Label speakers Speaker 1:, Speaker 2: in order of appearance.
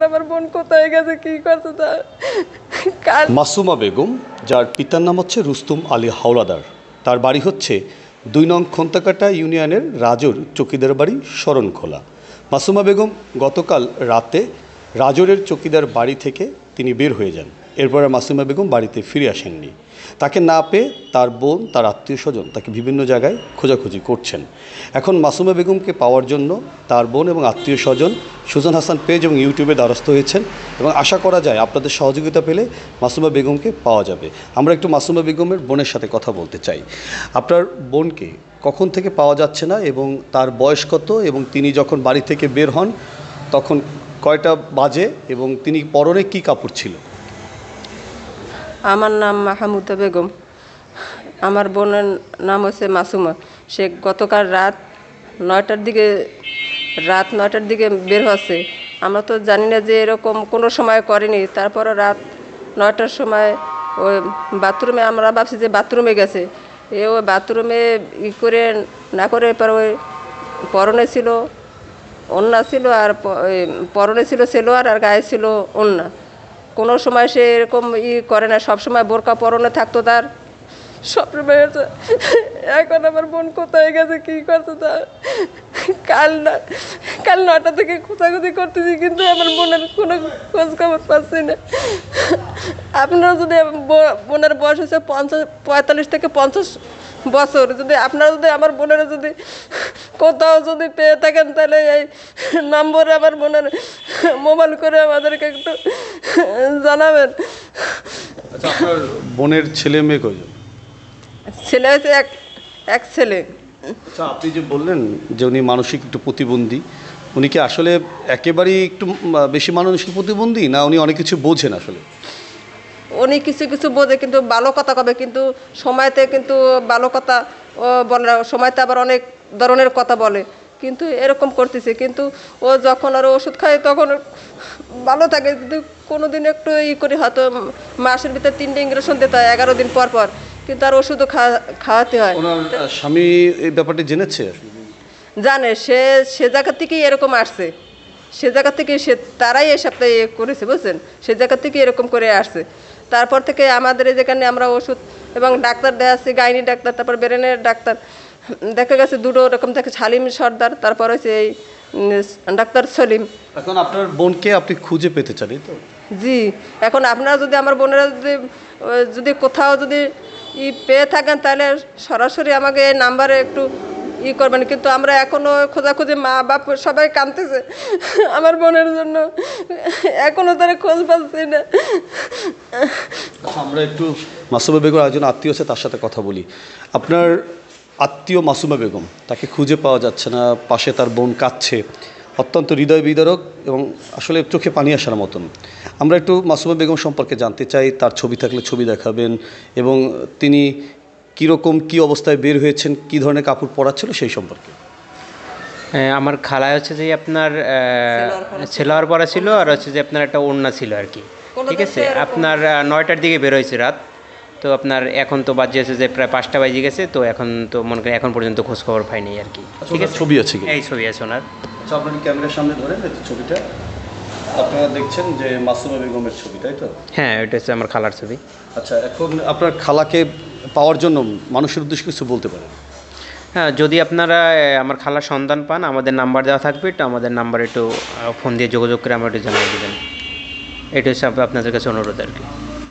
Speaker 1: আমার বোন কোথায় গেছে, কি করছে তার
Speaker 2: মাসুমা বেগম, যার পিতার নাম হচ্ছে রুস্তুম আলী হাওলাদার। তার বাড়ি হচ্ছে দুই নং খন্তাকাটা ইউনিয়নের রাজর চকিদার বাড়ি শরণখোলা। মাসুমা বেগম গতকাল রাতে রাজরের চকিদার বাড়ি থেকে তিনি বের হয়ে যান। এরপরে মাসুমা বেগম বাড়িতে ফিরে আসেননি। তাকে না পেয়ে তার বোন, তার আত্মীয় স্বজন তাকে বিভিন্ন জায়গায় খোঁজাখুঁজি করছেন। এখন মাসুমা বেগমকে পাওয়ার জন্য তার বোন এবং আত্মীয় স্বজন সুজন হাসান পেজ এবং ইউটিউবে দ্বারস্থ হয়েছেন এবং আশা করা যায় আপনাদের সহযোগিতা পেলে মাসুমা বেগমকে পাওয়া যাবে। আমরা একটু মাসুমা বেগমের বোনের সাথে কথা বলতে চাই। আপনার বোনকে কখন থেকে পাওয়া যাচ্ছে না এবং তার বয়স কত এবং তিনি যখন বাড়ি থেকে বের হন, তখন কয়টা বাজে এবং তিনি পরনে কী কাপড় ছিল?
Speaker 1: আমার নাম মাহমুদা বেগম। আমার বোনের নাম হচ্ছে মাসুমা। সে গতকাল রাত নয়টার দিকে, রাত নয়টার দিকে বের হচ্ছে। আমরা তো জানি না যে এরকম কোনো সময় করেনি। তারপরে রাত নয়টার সময় ওই বাথরুমে, আমরা ভাবছি যে বাথরুমে গেছে। এ ওই বাথরুমে ই করে না করে এরপর ওই পরনে ছিল। অন্যা ছিল আর পরনে ছিল সেলোয়ার আর গায়ে ছিল অন্যা কোনো সময় সে এরকম ই করে না সব সময় বোরকা পরনে থাকতো তার। সব সময় হচ্ছে, এখন আমার বোন কোথায় গেছে কি করছে তা কাল না কাল নটা থেকে খোঁজাখুঁজি করতেছি কিন্তু আমার বোনের কোনো খোঁজ খবর পাচ্ছি না। আপনারা যদি বোনের বয়স হচ্ছে পঞ্চাশ পঁয়তাল্লিশ থেকে পঞ্চাশ বছর যদি আপনারা যদি আমার বোনের যদি কোথাও যদি পেয়ে থাকেন তাহলে এই নম্বরে আমার বোনের মোবাইল করে আমাদেরকে একটু জানাবেন।
Speaker 2: আচ্ছা আপনার বোনের ছেলে মেয়ে কয়জন?
Speaker 1: ছেলে হয়েছে এক এক ছেলে।
Speaker 2: আচ্ছা আপনি যে বললেন যে উনি মানসিক একটু প্রতিবন্ধী উনি কি আসলে একেবারেই একটু বেশি মানসিক প্রতিবন্ধী না উনি অনেক কিছু বোঝেন আসলে?
Speaker 1: উনি কিছু কিছু বোঝে কিন্তু ভালো কথা কবে কিন্তু সময়তে কিন্তু ভালো কথা ও বলে না সময়তে আবার অনেক ধরনের কথা বলে। কিন্তু এরকম করতেছে। কিন্তু ও যখন আর ওষুধ খায় তখন ভালো থাকে। কিন্তু কোনো দিন একটু ই করে হয়তো মাসের ভিতরে তিনটে ইঞ্জেকশন দিতে হয় এগারো দিন পর পর। কিন্তু আর ওষুধও খাওয়াতে হয়।
Speaker 2: স্বামী এই ব্যাপারটি জেনেছে?
Speaker 1: জানে। সে সে জায়গা থেকেই এরকম আসছে। সে জায়গা থেকে সে তারাই এই সপ্তাহে করেছে বুঝছেন? সে জায়গা থেকে এরকম করে আসছে। তারপর থেকে আমাদের যেখানে আমরা ওষুধ এবং ডাক্তার দেখাচ্ছি গাইনি ডাক্তার তারপর ব্রেনের ডাক্তার। দেখা গেছে দুটো রকম থেকে সালিম সর্দার তারপর হচ্ছে এই ডাক্তার সলিম।
Speaker 2: এখন আপনার বোনকে আপনি খুঁজে পেতে চান তো?
Speaker 1: জি এখন আপনারা যদি আমার বোনেরা যদি যদি কোথাও যদি ই পেয়ে থাকেন তাহলে সরাসরি আমাকে এই নাম্বারে একটু ই করবেন। কিন্তু আমরা এখনও খোঁজাখুঁজি মা বাপ সবাই কাঁদতেছে আমার বোনের জন্য। এখনও তারা খোঁজ পাচ্ছি না।
Speaker 2: আচ্ছা, আমরা একটু মাসুমা বেগম একজন আত্মীয় আছে তার সাথে কথা বলি। আপনার আত্মীয় মাসুমা বেগম তাকে খুঁজে পাওয়া যাচ্ছে না পাশে তার বোন কাঁদছে অত্যন্ত হৃদয় বিদারক এবং আসলে চোখে পানি আসার মতন। আমরা একটু মাসুমা বেগম সম্পর্কে জানতে চাই তার ছবি থাকলে ছবি দেখাবেন এবং তিনি কীরকম কী অবস্থায় বের হয়েছেন কী ধরনের কাপড় পরা ছিল সেই সম্পর্কে।
Speaker 3: হ্যাঁ, আমার খালায় হচ্ছে যে আপনার ছেলোয়ার পরা ছিল আর হচ্ছে যে আপনার একটা ওড়না ছিল আর কি। ঠিক আছে আপনার নয়টার দিকে বের হয়েছে রাত। তো আপনার এখন তো বাজে আছে যে প্রায় পাঁচটা বাজে গেছে তো এখন তো মনে করেন এখন পর্যন্ত খোঁজ খবর পাইনি আর কি। ঠিক আছে?
Speaker 2: ছবি আছে
Speaker 3: এই ছবি আছে ওনার।
Speaker 2: আচ্ছা আপনার ক্যামেরার সামনে ধরেন এই ছবিটা আপনারা দেখছেন যে মাসুমা বেগমের ছবি তাই তো?
Speaker 3: হ্যাঁ এটা হচ্ছে আমার খালার ছবি।
Speaker 2: আচ্ছা এখন আপনার খালাকে পাওয়ার জন্য মানুষের উদ্দেশ্যে কিছু বলতে পারেন।
Speaker 3: হ্যাঁ যদি আপনারা আমার খালার সন্ধান পান আমাদের নাম্বার দেওয়া থাকবে একটু আমাদের নাম্বার একটু ফোন দিয়ে যোগাযোগ করে আমার একটু জানিয়ে দেবেন। এটা হচ্ছে আপনাদের কাছে অনুরোধ আর কি।